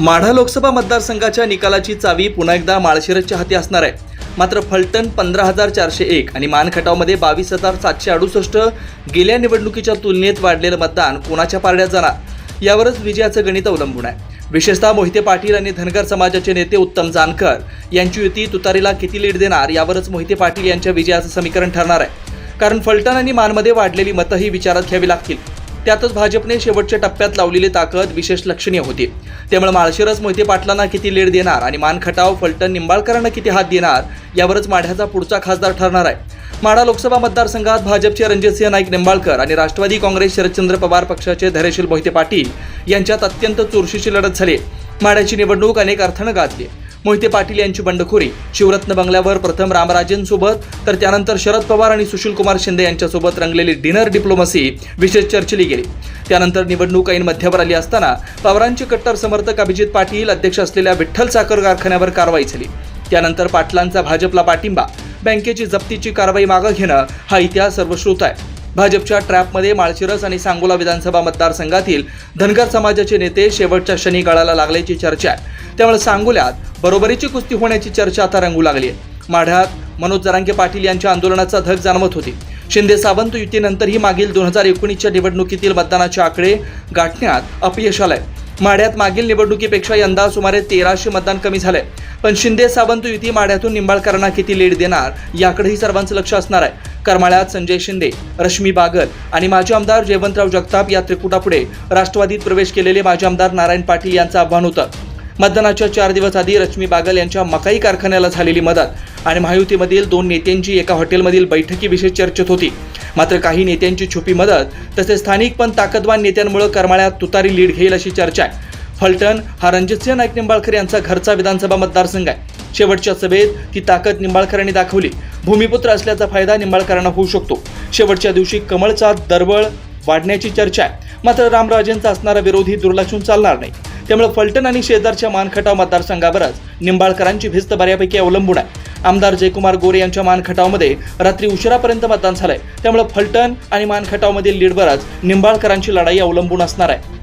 माढा लोकसभा मतदारसंघाच्या निकालाची चावी पुन्हा एकदा माळशिरसच्या हाती असणार आहे. मात्र फलटण पंधरा हजार चारशे एक आणि मानखटावमध्ये बावीस हजार सातशे अडुसष्ट गेल्या निवडणुकीच्या तुलनेत वाढलेलं मतदान कोणाच्या पारड्यात जाणार? यावरच विजयाचं गणित अवलंबून आहे. विशेषतः मोहिते पाटील आणि धनगर समाजाचे नेते उत्तम जानकर यांची युती तुतारीला किती लीड देणार यावरच मोहिते पाटील यांच्या विजयाचं समीकरण ठरणार आहे. कारण फलटण आणि मानमध्ये वाढलेली मतं ही विचारात घ्यावी लागतील. त्यातच भाजपने शेवटच्या टप्प्यात लावलेली ताकद विशेष लक्षणीय होती. त्यामुळे माळशिरस मोहिते पाटलांना किती लीड देणार आणि मानखटाव फलटण निंबाळकरांना किती हात देणार यावरच माढ्याचा पुढचा खासदार ठरणार आहे. माढा लोकसभा मतदारसंघात भाजपचे रणजितसिंह नाईक निंबाळकर आणि राष्ट्रवादी काँग्रेस शरदचंद्र पवार पक्षाचे धैर्यशील मोहिते पाटील यांच्यात अत्यंत चुरशीची लढत झाली. माढ्याची निवडणूक अनेक अर्थानं गाजली. मोहिते पाटील यांची बंडखोरी. शिवरत्न बंगल्यावर प्रथम रामराजेंसोबत तर त्यानंतर शरद पवार आणि सुशीलकुमार शिंदे यांच्यासोबत रंगलेली डिनर डिप्लोमसी विशेष चर्चेली गेली. त्यानंतर निवडणूक ऐन मध्यावर आली असताना पवारांचे कट्टर समर्थक अभिजित पाटील अध्यक्ष असलेल्या विठ्ठल साखर कारखान्यावर कारवाई झाली. त्यानंतर पाटलांचा भाजपला पाठिंबा. बँकेची जप्तीची कारवाई मागं घेणं हा इतिहास सर्वश्रुत आहे. भाजपच्या ट्रॅपमध्ये माळशिरस आणि सांगोला विधानसभा मतदारसंघातील धनगर समाजाचे नेते शेवटच्या शनी गळाला लागल्याची चर्चा आहे. त्यामुळे सांगोल्यात बरोबरीची कुस्ती होण्याची चर्चा आता रंगू लागली आहे. माढ्यात मनोज जरांगे पाटील यांच्या आंदोलनाचा धग जाणवत होती. शिंदे सावंत युतीनंतरही मागील दोन हजार एकोणीसच्या निवडणुकीतील मतदानाचे आकडे गाठण्यात अपयश आलंय. माढ्यात मागील निवडणुकीपेक्षा यंदा सुमारे तेराशे मतदान कमी झालंय. पण शिंदे सावंत युती माढ्यातून निंबाळकरांना किती लीड देणार याकडेही सर्वांचं लक्ष असणार आहे. करमाळ्यात संजय शिंदे रश्मी बागल आणि माजी आमदार जयवंतराव जगताप या त्रिकुटापुढे राष्ट्रवादीत प्रवेश केलेले माजी आमदार नारायण पाटील यांचं आव्हान होतं. मतदानाच्या चार दिवस आधी रश्मी बागल यांच्या मकाई कारखान्याला झालेली मदत आणि महायुतीमधील दोन नेत्यांची एका हॉटेलमधील बैठकीविषयी चर्चेत होती. मात्र काही नेत्यांची छुपी मदत तसेच स्थानिक पण ताकदवान नेत्यांमुळे करमाळ्यात तुतारी लीड घेईल अशी चर्चा आहे. फलटण हा रणजितसिंह नाईक निंबाळकर यांचा घरचा विधानसभा मतदारसंघ आहे. शेवटच्या सभेत ती ताकद निंबाळकरांनी दाखवली. भूमिपुत्र असल्याचा फायदा निंबाळकरांना होऊ शकतो. शेवटच्या दिवशी कमळचा दरवळ वाढण्याची चर्चा आहे. मात्र रामराजेंचा असणारा विरोधी दुर्लक्षून चालणार नाही. त्यामुळे फलटण आणि शेजारच्या मानखटाव मतदारसंघावरच निंबाळकरांची भिस्त बऱ्यापैकी अवलंबून आहे. आमदार जयकुमार गोरे यांच्या मानखटावमध्ये रात्री उशिरापर्यंत मतदान झालंय. त्यामुळे फलटण आणि मानखटावमधील लीडवरच निंबाळकरांची लढाई अवलंबून असणार आहे.